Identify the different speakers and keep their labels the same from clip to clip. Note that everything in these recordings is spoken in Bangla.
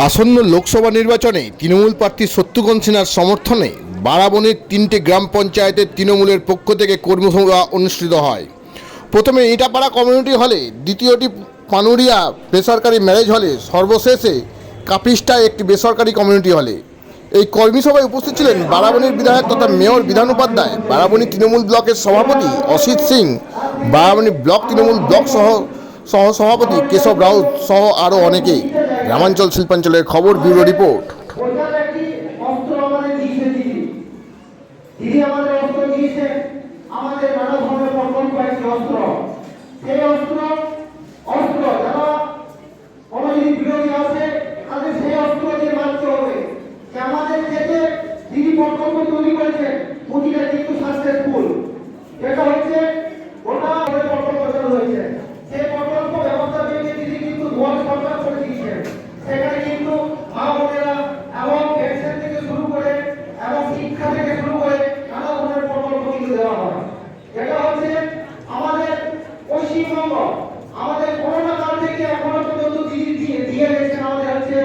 Speaker 1: আসন্ন লোকসভা নির্বাচনে তৃণমূল প্রার্থী শত্রুঘ্ন সিনহার সমর্থনে বারাবণীর তিনটে গ্রাম পঞ্চায়েতের তৃণমূলের পক্ষ থেকে কর্মসভা অনুষ্ঠিত হয়। প্রথমে ইটাপাড়া কমিউনিটি হলে, দ্বিতীয়টি পানুরিয়া বেসরকারি ম্যারেজ হলে, সর্বশেষে কাপিস্টায় একটি বেসরকারি কমিউনিটি হলে। এই কর্মী সভায় উপস্থিত ছিলেন বারাবণীর বিধায়ক তথা মেয়র বিধান উপাধ্যায়, বারাবণী তৃণমূল ব্লকের সভাপতি অসিত সিং, বারাবণী ব্লক তৃণমূল ব্লক সহ সহ সভাপতি কেশব রাউত সহ আরও অনেকেই। গ্রামাঞ্চল শিল্পাঞ্চলের খবর ব্যুরো রিপোর্ট।
Speaker 2: আমাদের অস্ত্র দিয়েছে আমাদের নানা ধরনের অস্ত্র। সেই অস্ত্র যারা কোনো যদি বিরোধী আসে তাদের সেই অস্ত্র দিয়ে মারতে হবে যে আমাদের ক্ষেত্রে দিদি প্রকল্প তৈরি করেছে প্রতিটা কিন্তু সাকসেসফুল এটা হচ্ছে ওটা আমাদের প্রকল্প চালু হয়েছে সেই প্রকল্প ব্যবস্থা ভেঙে দিদি কিন্তু দুয়ার সরকার করে দিয়েছে সেখানে কিন্তু মা বোনেরা এবং পেনশন থেকে শুরু করে এবং শিক্ষা থেকে শুরু করে নানা ধরনের প্রকল্প কিন্তু দেওয়া হয় এটা হচ্ছে আমাদের পশ্চিমবঙ্গ আমাদের করোনা কাল থেকে এখনও পর্যন্ত দিদি দিয়ে দিয়ে গেছেন আমাদের হচ্ছে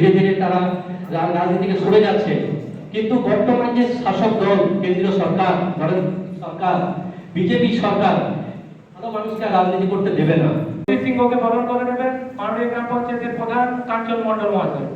Speaker 3: ধীরে ধীরে তারা রাজনীতিকে সরে যাচ্ছে। কিন্তু বর্তমান যে শাসক দল, কেন্দ্রীয় সরকার নরেন্দ্র সরকার, বিজেপি সরকার ভালো মানুষকে রাজনীতি করতে দেবে না। সিংহকে বরণ করে নেবেন মাননীয় গ্রাম পঞ্চায়েতের প্রধান কাঞ্চন মন্ডল মহাশয়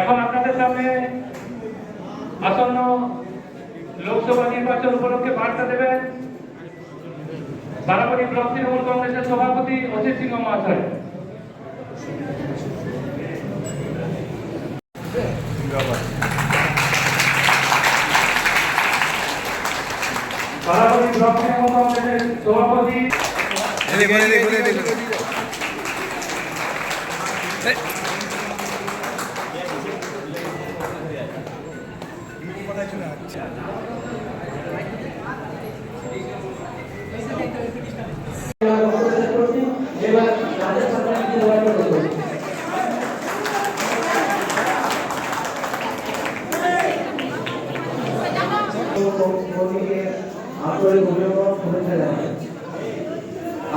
Speaker 3: এখন আপনাদের সামনে আসন্ন লোকসভা নির্বাচন উপলক্ষে বার্তা দেবেন বারাবণী ব্লক তৃণমূল কংগ্রেসের সভাপতি অজিত সিংহ মহাশয়। সভাপতি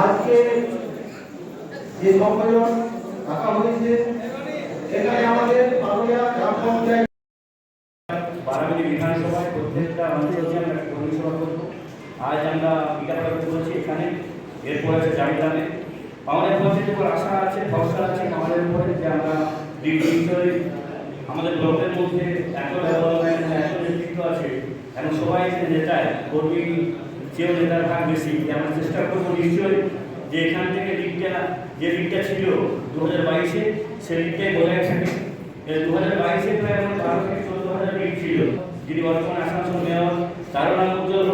Speaker 2: আজকে যে সম্মেলন রাখা হয়েছে এখানে আমাদের পালুয়া গ্রাম পঞ্চায়েত
Speaker 4: বারাবণী বিধানসভায় প্রত্যেকটা অঞ্চলে আমরা আজ আমরা বিকালবেলা করেছি এখানে, এরপর আছে জামিদানে আমাদের মধ্যে যে আশা আছে, ভরসা আছে আমাদের উপরে যে আমরা আমাদের ব্লকের মধ্যে এত ডেভেলপমেন্ট এত নেতৃত্ব আছে এখন সবাই যে নেতায় কর্মী যেও নেতার ভাগ বেশি আমরা চেষ্টা করব নিশ্চয়ই যে এখান থেকে দিকটা যে দিকটা ছিল দু হাজার বাইশে, সে দিকটাই বজায় থাকে। দু হাজার বাইশে প্রায় আমার বারো থেকে চোদ্দ হাজার লিড ছিল। যিনি বর্তমানে আসানসোল মেয়র, তারও নাম উজ্জ্বল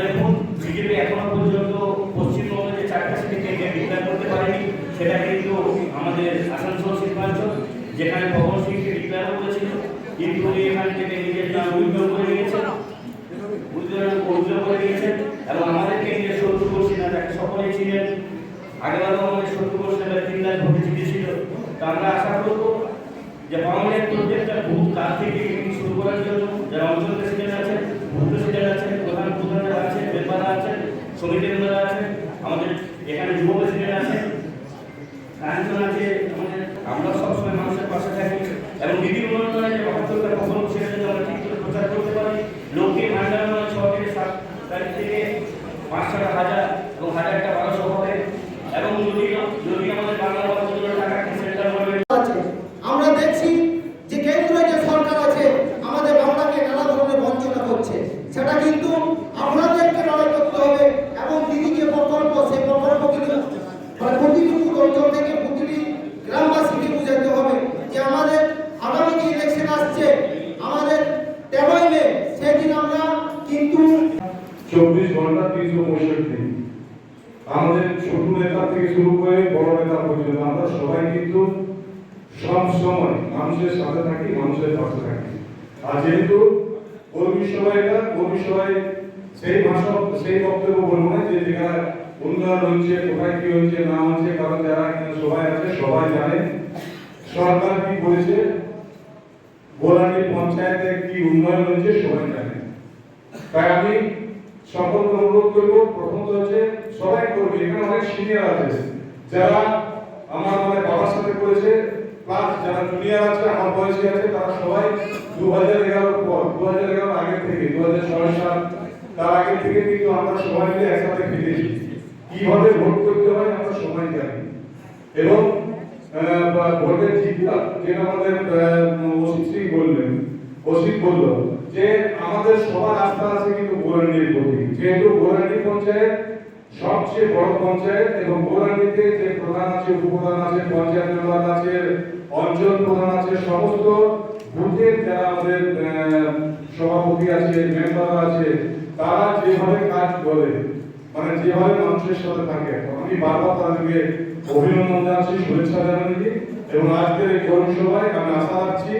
Speaker 4: দেখুন, বিজেপি এখনও পর্যন্ত পশ্চিমবঙ্গে যে চারটা সিটিকে ডিক্লেয়ার করতে পারেনি, সেটা কিন্তু আমাদের আসানসোল শিল্পাঞ্চল যেখানে ভবন সিংকে ডিক্লেয়ার করেছিল। কিন্তু এখান থেকে নিজের উইথড্র করে নিয়েছেন উজ্জ্বল করে নিয়েছেন এবং আমাদেরকে নিয়ে শত্রু করছি না তাকে সকলেই ছিলেন। আগেবারও আমাদের শত্রু করছে তিন লাখ ভোটে জিতেছিল তো আমরা আশা করব যে বাংলার প্রত্যেকটা বুথ কাল থেকে শুরু করার জন্য, যারা অঞ্চল এবং হাজারটা বারোশো
Speaker 5: ছোট নেতা থেকে শুরু করে বড় নেতা পর্যন্ত, আমরা সবাই কিন্তু সব সময় মানুষের সাথে থাকি, মানুষের পাশে থাকি। আর যেহেতু কর্মী সভায় এটা, কর্মী সভায় সেই ভাষা, সেই বক্তব্য বলব না যে যেখানে উন্নয়ন হচ্ছে, কোথায় কি হচ্ছে, না হচ্ছে, কারণ যারা এখানে সবাই আছে, সবাই জানে। সরকার কি বলেছে? গোলানি পঞ্চায়েতে কি উন্নয়ন হচ্ছে, সবাই জানে। তাই আমি সকলকে অনুরোধ করব, প্রথমত হচ্ছে সবাই করবে, এখানে অনেক সিনিয়র আছে। যারা আমার মানে বাবার সাথে করেছে প্লাস যারা জুনিয়র আছে, আমার বয়সী আছে, তারা সবাই দু হাজার এগারোর পর দু হাজার এগারোর আগে থেকে দু হাজার ছয় সাল, তার আগে থেকে কিন্তু আমরা সবাই মিলে একসাথে খেলেছি। কীভাবে ভোট করতে হয় আমরা সবাই জানি। এবং ভোটের জিতটা, যেটা আমাদের ওসিক সিং বললেন ওসিক বলল যে আমাদের সবার আস্থা আছে কিন্তু গোরান্ডির প্রতি। যেহেতু গোরান্ডি পঞ্চায়েত সবচেয়ে বড় পঞ্চায়েত এবং গোরান্ডিতে যে প্রধান আছে, উপপ্রধান আছে, পঞ্চায়েত প্রধান আছে, অঞ্চল প্রধান আছে, সমস্ত বুথের যারা আমাদের সভাপতি আছে মেম্বার আছে, তারা যেভাবে কাজ করে মানে যেভাবে মানুষের সাথে থাকে। আমি বারবার তাদেরকে অভিনন্দন জানাচ্ছি, শুভেচ্ছা জানাচ্ছি এবং আজকের এই কর্মী সভায় আমি আশা রাখছি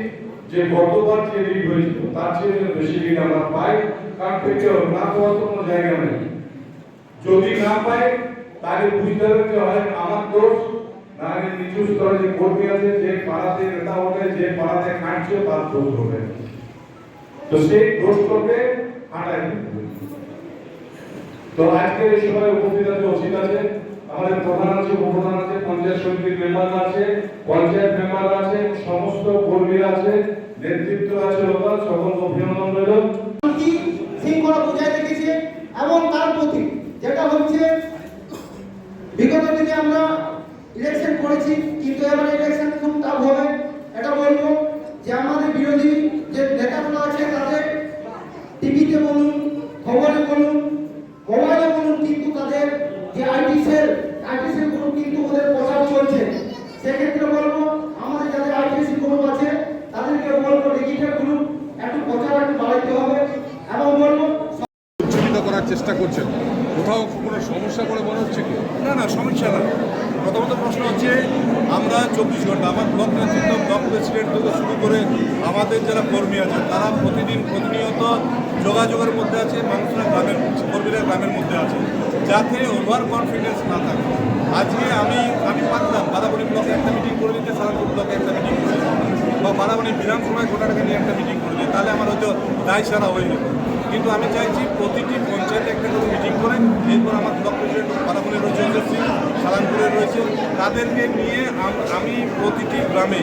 Speaker 5: যে গতবার যে লিড হয়েছিল, তার চেয়ে বেশি লিড আমরা পাই কার থেকে না পাওয়ার কোনো জায়গা নেই। যদি না পাই, তাহলে বুঝতে হবে যে হয় আমার দোষ, না হলে নিচু স্তরে যে কর্মী আছে, যে পাড়াতে নেতা হবে যে পাড়াতে খাটছে, তার দোষ হবে। তো সেই দোষটাকে হাঁটাই তো আজকে এই সভায় উপস্থিত আছে অসিত প্রধান আছে উপপ্রধান আছে পঞ্চায়েত সমিতির মেম্বার আছে, পঞ্চায়েত মেম্বার আছে, সমস্ত কর্মীরা আছে, নেতৃত্ব আছে লোকাল সকল অভিনন্দন রইল।
Speaker 2: শৃঙ্খলা বজায় রেখেছে এবং তার প্রতি যেটা হচ্ছে, বিগত দিনে আমরা ইলেকশন করেছি, কিন্তু এবার ইলেকশন খুব টাফ হবে এটা বলব যে আমাদের বিরোধী যে নেতাগুলো আছে তাদের টিভিতে বলুন খবরে বলুন মোবাইলে বলুন কিন্তু তাদের যে IT cell IT cell group কিন্তু ওদের প্রচার চলছে সেক্ষেত্রে বলব আমাদের যাদের আইটিসি গ্রুপ আছে তাদেরকে বলব ডিজিটাল গ্রুপ একটু প্রচার একটু বাড়াইতে হবে এবং বলব
Speaker 6: সুবিধা করার চেষ্টা করছেন কোথাও কোনো সমস্যা করে মনে হচ্ছে কি
Speaker 7: না না সমস্যা না প্রথমত প্রশ্ন হচ্ছে আমরা চব্বিশ ঘণ্টা আমার ব্লক নেতৃত্ব ব্লক প্রেসিডেন্ট থেকে শুরু করে আমাদের যারা কর্মী আছে, তারা প্রতিদিন প্রতিনিয়ত যোগাযোগের মধ্যে আছে, মানুষরা গ্রামের, কর্মীরা গ্রামের মধ্যে আছে, যাতে ওভার কনফিডেন্স না থাকে। আজকে আমি আমি পারতাম বাদাবনি ব্লকে একটা মিটিং করে দিতে সারাপুর ব্লকে একটা মিটিং করে দিতে, বা বাদাবনি বিধানসভায় গোটাটাকে নিয়ে একটা মিটিং করে দিতে, তাহলে আমার হয়তো দায় সারা হয়ে যেত। কিন্তু আমি চাইছি প্রতিটি পঞ্চায়েতে একটা করে মিটিং করে। এরপর আমার ব্লক প্রেসিডেন্ট বারাবণী রয়েছে অজয় সিং, সালানপুরে রয়েছে। তাদেরকে নিয়ে আমি প্রতিটি গ্রামে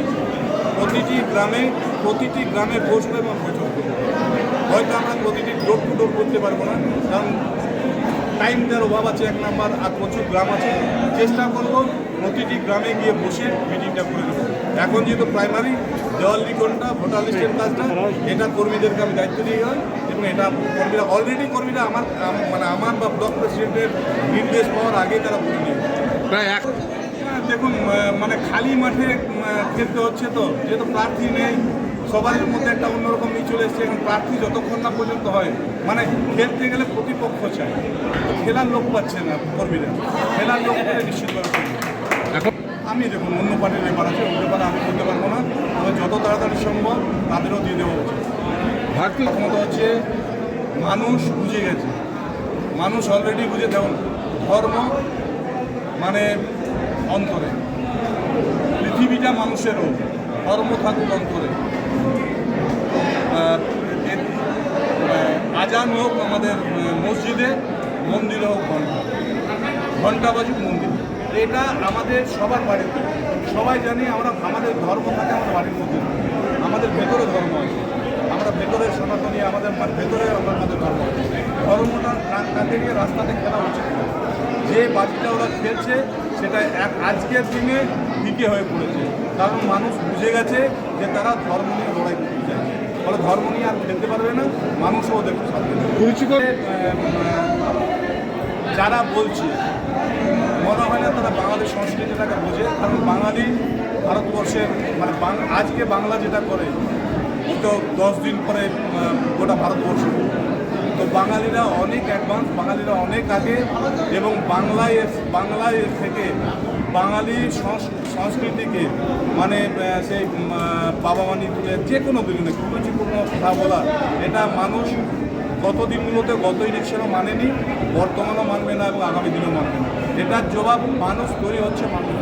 Speaker 7: প্রতিটি গ্রামে প্রতিটি গ্রামে বসবো এবং বৈঠক করব। হয়তো আমরা প্রতিটি ডোর টু ডোর করতে পারব না, কারণ টাইম দেওয়ার অভাব আছে, এক নাম্বার, আর প্রচুর গ্রাম আছে। চেষ্টা করব প্রতিটি গ্রামে গিয়ে বসে মিটিংটা করে দেবো। এখন যেহেতু প্রাইমারি দেওয়াল লিখনটা ভোটার লিস্টের কাজটা এটা কর্মীদেরকে আমি দায়িত্ব দিয়ে হয় এবং এটা কর্মীরা অলরেডি কর্মীরা আমার মানে আমার বা ব্লক প্রেসিডেন্টের নির্দেশ পাওয়ার আগে তারা করে নিয়ে
Speaker 6: প্রায় এক
Speaker 7: হ্যাঁ, দেখুন মানে খালি মাঠে খেলতে হচ্ছে তো যেহেতু প্রার্থী নেই সবার মধ্যে একটা অন্যরকম ই চলে এসছে এখন প্রার্থী যতক্ষণ না পর্যন্ত হয় মানে খেলতে গেলে প্রতিপক্ষ চাই তো খেলার লোক পাচ্ছে না কর্মীরা খেলার লোক নিশ্চিতভাবে।
Speaker 6: এখন
Speaker 7: আমি দেখুন অন্য পার্টির ব্যাপার আছে ওই ব্যাপারে আমি বলতে পারব না। তবে যত তাড়াতাড়ি সম্ভব তাদেরও দিয়ে দেওয়া উচিত
Speaker 6: ভারতীয়
Speaker 7: ক্ষমতা হচ্ছে মানুষ বুঝে গেছে। মানুষ অলরেডি বুঝে দেখুন ধর্ম মানে অন্তরে। পৃথিবীটা মানুষেরও ধর্ম থাকুক অন্তরে। আর আজান হোক আমাদের মসজিদে মন্দিরে হোক ঘণ্টা ঘণ্টা বাজুক মন্দির। এটা আমাদের সবার বাড়িতে সবাই জানি আমরা আমাদের ধর্ম থাকে আমাদের বাড়ির মধ্যে। আমাদের ভেতরে ধর্ম আছে। আমরা ভেতরে সনাতনী আমাদের ভেতরে আমাদের ধর্ম আছে। ধর্মটা না কাটে গিয়ে রাস্তাতে খেলা উচিত যে বাজিটা ওরা খেলছে সেটা এক আজকের দিনে ফিকে হয়ে পড়েছে। কারণ মানুষ বুঝে গেছে যে তারা ধর্ম নিয়ে লড়াই করতে চায়। ফলে ধর্ম নিয়ে আর খেলতে পারবে না মানুষও ওদেরকে সাথ। যারা বলছে, মনে হয় না তারা বাঙালি সংস্কৃতিটাকে বোঝে, কারণ বাঙালি ভারতবর্ষের মানে আজকে বাংলা যেটা করে, তো দশ দিন পরে গোটা ভারতবর্ষ। তো বাঙালিরা অনেক অ্যাডভান্স বাঙালিরা অনেক আগে, এবং বাংলায় বাংলায় থেকে বাঙালি সংস- সংস্কৃতিকে মানে সেই বাবা মানি তুলে যে কোনো দিনে কুরুচিপূর্ণ কথা বলা এটা মানুষ গত দিনগুলোতে গত ইলেকশনও মানেনি, বর্তমানও মানবে না এবং আগামী দিনেও মানবে না। এটার জবাব মানুষ তৈরি হচ্ছে মানুষ।